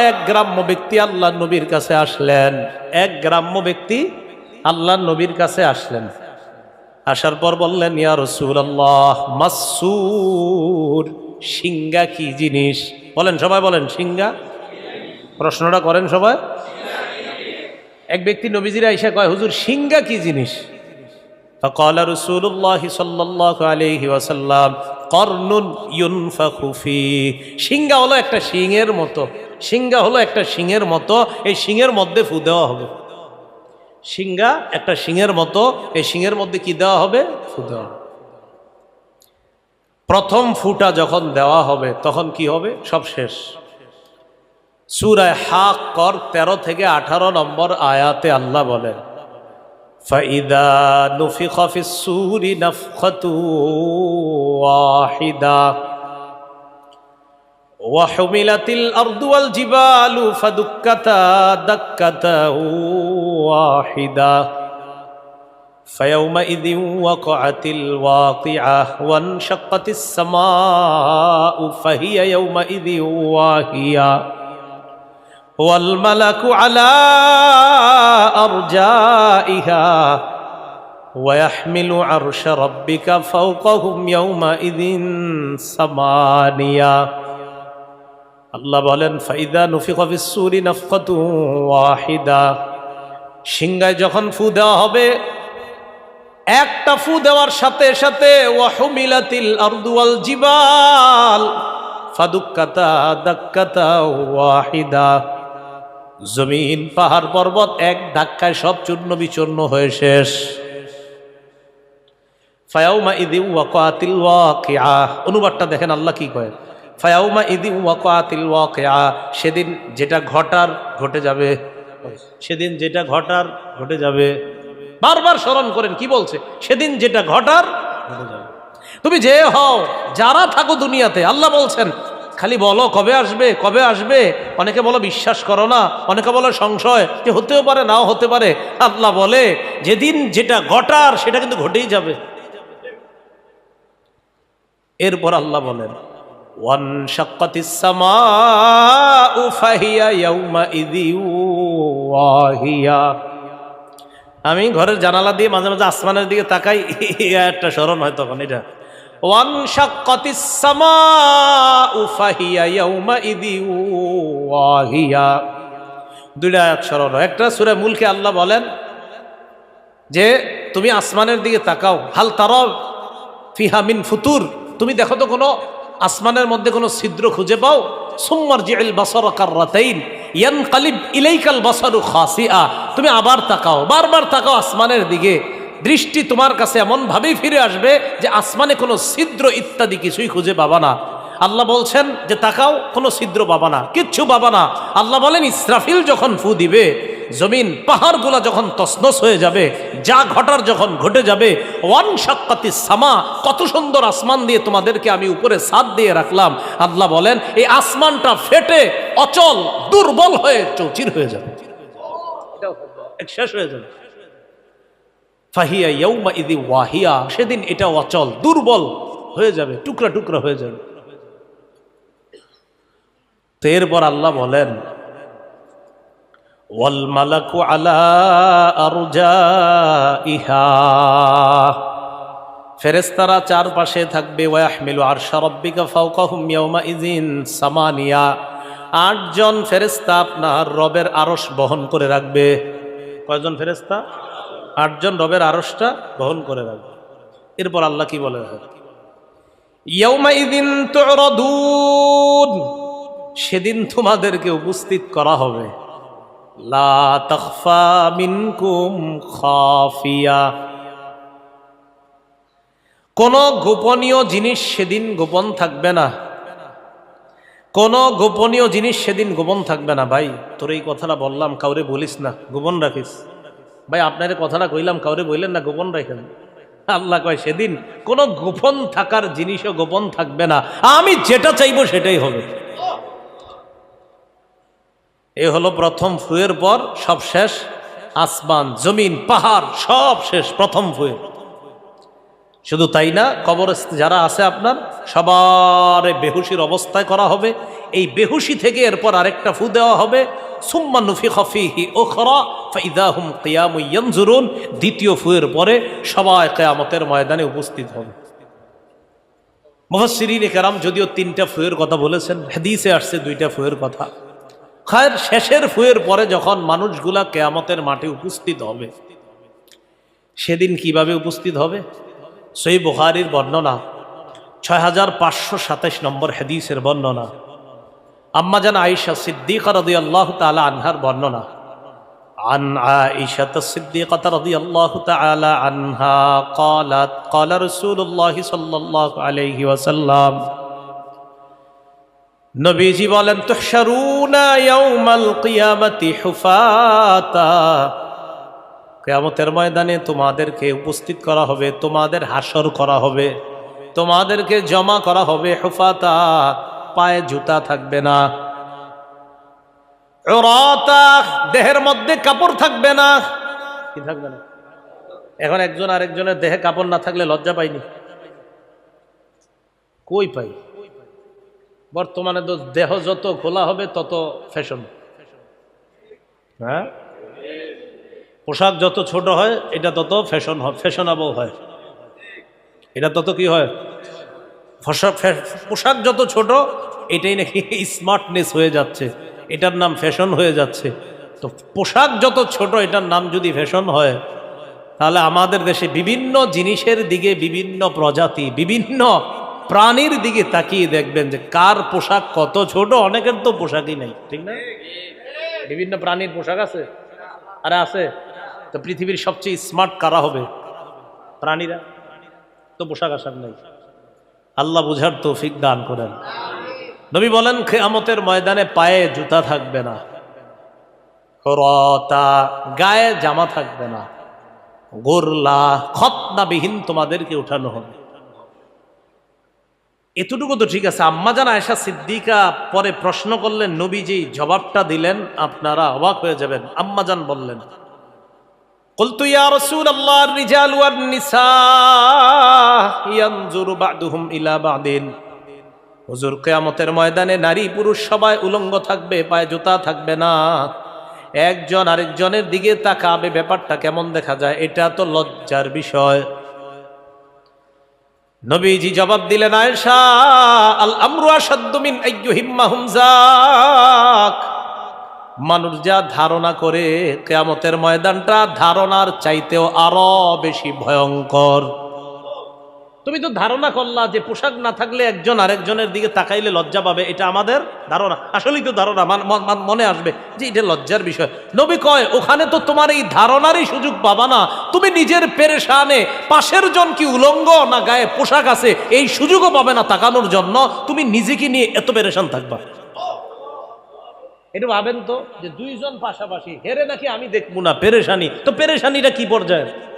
এক গ্রাম্য ব্যক্তি আল্লাহ নবীর কাছে আসলেন এক গ্রাম্য ব্যক্তি আল্লাহ নবীর কাছে আসলেন আসার পর বললেন ইয়া রসুল্লাহ মাসুর সিঙ্গা কি জিনিস বলেন সবাই বলেন সিঙ্গা প্রশ্নটা করেন সবাই এক ব্যক্তি নবীজিরা আইসা কয় হুজুর সিঙ্গা কি জিনিস فقال رسول الله صلى الله عليه وسلم قرن ينفخ فيه সিংহা হলো একটা শিংয়ের মতো সিংহা হলো একটা শিংয়ের মতো এই শিংয়ের মধ্যে ফু দেওয়া হবে সিংহা একটা শিংয়ের মতো এই শিংয়ের মধ্যে কি দেওয়া হবে ফু দেওয়া হবে। প্রথম ফুটা যখন দেওয়া হবে তখন কি হবে সব শেষ সুরায় হাক কর তেরো থেকে আঠারো নম্বর আয়াতে আল্লাহ বলেন فإذا نفخ في السور نفخة واحدة وحملت الأرض والجبال فدكتا دكة واحدة. فيومئذ وقعت الواقعة وانشقت السماء فهي يومئذ واهية. والملك على أرجائها ويحمل عرش ربك فوقهم يومئذ ثمانية. আল্লাহ বলেন, ফাইদা নফিকা ওয়াহিদা। সিংগায় যখন ফু দেওয়া হবে, একটা ফু দেওয়ার সাথে সাথে জিবাল ফাদুক্কাতা দাক্কাতা ওয়াহিদা। জমিন, পাহাড়, পর্বত, এক ধাক্কায় সব চূর্ণ বিচূর্ণ হয়ে শেষ। ফায়াউমা ইদি ওয়াকাতিল ওয়াকিআ। অনুবাদটা দেখেন আল্লাহ কি কয়? ফায়াউমা ইদি ওয়াকাতিল ওয়াকিআ সেদিন যেটা ঘটার ঘটে যাবে। সেদিন যেটা ঘটার ঘটে যাবে। বারবার স্মরণ করেন, কি বলছে? সেদিন যেটা ঘটার তুমি যে হও, যারা থাকো দুনিয়াতে, আল্লাহ বলছেন, খালি বলো কবে আসবে কবে আসবে? অনেকে বলো বিশ্বাস করো না, অনেকে বলো সংশয়, যে হতেও পারে, নাও হতে পারে। আল্লাহ বলে, যেদিন যেটা ঘটার, সেটা কিন্তু ঘটেই যাবে। এরপর আল্লাহ বলেন শাক্কাতিস সামাউ ফাহিয়া ইয়াউমাইযি ওয়াহিয়া। আমি ঘরের জানালা দিয়ে মাঝে মাঝে আসমানের দিকে তাকাই একটা স্মরণ হয় তখন এটা। ওয়ান শাক্কাতিস সামাউ ফাহিয়া ইয়াউমাইযি ওয়াহিয়া। দুইটা আয়াত স্মরণ হয়। একটা সূরা মুলকে আল্লাহ বলেন যে, তুমি আসমানের দিকে তাকাও। হাল তারাও ফিহা মিন ফুতুর। তুমি দেখো তো কোনো আসমানের মধ্যে কোনো ছিদ্র খুঁজে পাও? সুম্মার জিল বাসর কার্রাতাইন ইয়ান কালিব ইলাইকাল বাসারু খাসিয়া। তুমি আবার তাকাও, বারবার তাকাও আসমানের দিকে। দৃষ্টি তোমার কাছে এমনভাবেই ফিরে আসবে যে আসমানে কোনো ছিদ্র ইত্যাদি কিছুই খুঁজে পাবা না। আল্লাহ বলছেন যে তাকাও, কোনো ছিদ্র পাবা না, কিচ্ছু পাবা না। আল্লাহ বলেন, ইসরাফিল যখন ফু দিবে জমিন পাহাড়গুলা যখন তসনস হয়ে যাবে, যা ঘটার যখন ঘটে যাবে, ওয়ান সাক্কাতি সামা, কত সুন্দর আসমান দিয়ে তোমাদেরকে আমি উপরে সাদ দিয়ে রাখলাম। আল্লাহ বলেন, এই আসমানটা ফেটে, অচল, দুর্বল হয়ে চৌচির হয়ে যাবে। শেষ হয়ে যাবে। ফাহিয়া ইয়ৌমা ইদি ওয়াহিয়া, সেদিন এটা অচল, দুর্বল হয়ে যাবে, টুকরা টুকরা হয়ে যাবে। তো এরপর আল্লাহ বলেন মালাকু আলা আরজাইহা। ফেরেস্তারা চারপাশে থাকবে, ওয়াহমিলু আরশা রাব্বিকা ফাওকাহুম ইয়াউমা ইযিন সামানিয়া। আটজন ফেরেস্তা আপনার রবের আরশ বহন করে রাখবে। কয়জন ফেরেস্তা আটজন রবের আরশটা বহন করে রাখবে। এরপর আল্লাহ কি বলে? ইয়াউমা ইযিন তুরাদুন। সেদিন তোমাদেরকে উপস্থিত করা হবে। লা তখফা মিনকুম খাফিয়া। কোন গোপনীয় জিনিস সেদিন গোপন থাকবে না। কোন গোপনীয় জিনিস সেদিন গোপন থাকবে না। ভাই, তোর এই কথাটা বললাম, কাউরে বলিস না, গোপন রাখিস। ভাই, আপনার কথাটা কইলাম, কাউরে বললেন না, গোপন রাখেন। আল্লাহ কয়, সেদিন কোনো গোপন থাকার জিনিসও গোপন থাকবে না। আমি যেটা চাইব সেটাই হবে। এ হলো প্রথম ফুয়ের পর সব শেষ। আসমান, জমিন, পাহাড়, সব শেষ প্রথম ফুয়ে শুধু তাই না কবর যারা আছে আপনার, সবার বেহুশির অবস্থায় করা হবে। এই বেহুশি থেকে এরপর আরেকটা ফু দেওয়া হবে। সুম্মা নুফি ইয়ানজুরুন। দ্বিতীয় ফুয়ের পরে সবাই কেয়ামতের ময়দানে উপস্থিত হবে। মুফাসসিরিন কেরাম যদিও তিনটা ফুয়ের কথা বলেছেন, হাদিসে আসছে দুইটা ফুয়ের কথা। খায়ের শেষের ফুয়ের পরে যখন মানুষগুলা কেয়ামতের মাঠে উপস্থিত হবে সেদিন কিভাবে উপস্থিত হবে সই বুখারির বর্ণনা ছয় হাজার পাঁচশো সাতাশ নম্বর হাদিসের বর্ণনা আম্মাজান আয়েশা সিদ্দিকা রদি আল্লাহ তালা আনহার বর্ণনা عن عائشة الصديقة رضي الله تعالى عنها قالت قال رسول الله صلى الله عليه وسلم নবীজি বলেন হুফাতা। কেয়ামতের ময়দানে তোমাদেরকে উপস্থিত করা হবে, তোমাদের হাসর করা হবে, তোমাদেরকে জমা করা হবে হুফাতা। পায়ে জুতা থাকবে না দেহের মধ্যে কাপড় থাকবে না। কি থাকবে না? এখন একজন আরেকজনের দেহে কাপড় না থাকলে লজ্জা পাইনি? কই পাই? বর্তমানে তো দেহ যত খোলা হবে, তত ফ্যাশন হ্যাঁ? পোশাক যত ছোট হয়, এটা তত ফ্যাশন ফ্যাশনেবল হয়। এটা তত কি হয়? পোশাক যত ছোট, এটাই নাকি স্মার্টনেস হয়ে যাচ্ছে। এটার নাম ফ্যাশন হয়ে যাচ্ছে। তো পোশাক যত ছোট, এটার নাম যদি ফ্যাশন হয়, তাহলে আমাদের দেশে বিভিন্ন জিনিসের দিকে বিভিন্ন প্রজাতি, বিভিন্ন প্রাণীর দিকে তাকিয়ে দেখবেন যে কার পোশাক কত ছোট, অনেকের তো পোশাকই নেই, ঠিক না? বিভিন্ন প্রাণীর পোশাক আছে? আরে আছে। তো পৃথিবীর সবচেয়ে স্মার্ট কারা হবে? প্রাণীরা। তো পোশাক আশাক নেই। আল্লাহ বুঝার তৌফিক দান করেন। নবী বলেন, খেয়ামতের ময়দানে পায়ে জুতা থাকবে না, রতা, গায়ে জামা থাকবে না, গোরলা, খতনাবিহীন তোমাদেরকে উঠানো হবে। এতটুকু তো ঠিক আছে আম্মাজান আয়েশা সিদ্দিকা পরে প্রশ্ন করলেন নবীজি জবাবটা দিলেন আপনারা অবাক হয়ে যাবেন আম্মাজান বললেন قلت يا رسول الله الرجال والنساء ينظر بعضهم الى بعض হুজুর কেয়ামতের ময়দানে নারী পুরুষ সবাই উলঙ্গ থাকবে পায়ে জুতা থাকবে না একজন আরেকজনের দিকে তাকাবে ব্যাপারটা কেমন দেখা যায় এটা তো লজ্জার বিষয় নবীজি জবাব দিলেন, আয়েশা আল আমরুয়া সদ্দমিন মিন মানুষ যা ধারণা করে, কেয়ামতের ময়দানটা ধারণার চাইতেও আরও বেশি ভয়ঙ্কর। তুমি তো ধারণা করলা যে পোশাক না থাকলে একজন আরেকজনের দিকে তাকাইলে লজ্জা পাবে, এটা আমাদের ধারণা। আসলেই তো ধারণা, মান- আসবে যে এটা লজ্জার বিষয়। নবী কয়, ওখানে তো তোমার এই ধারণারই সুযোগ পাবা না। তুমি নিজের পেরেশানে পাশের জন কি উলঙ্গ না গায়ে পোশাক আছে, এই সুযোগও পাবে না তাকানোর জন্য। তুমি নিজেকে নিয়ে এত পেরেশান থাকবা। এটা ভাবেন তো যে দুইজন পাশাপাশি হেরে নাকি আমি দেখব না? পেরেশানি। তো পেরেশানিটা কি পর্যায়ে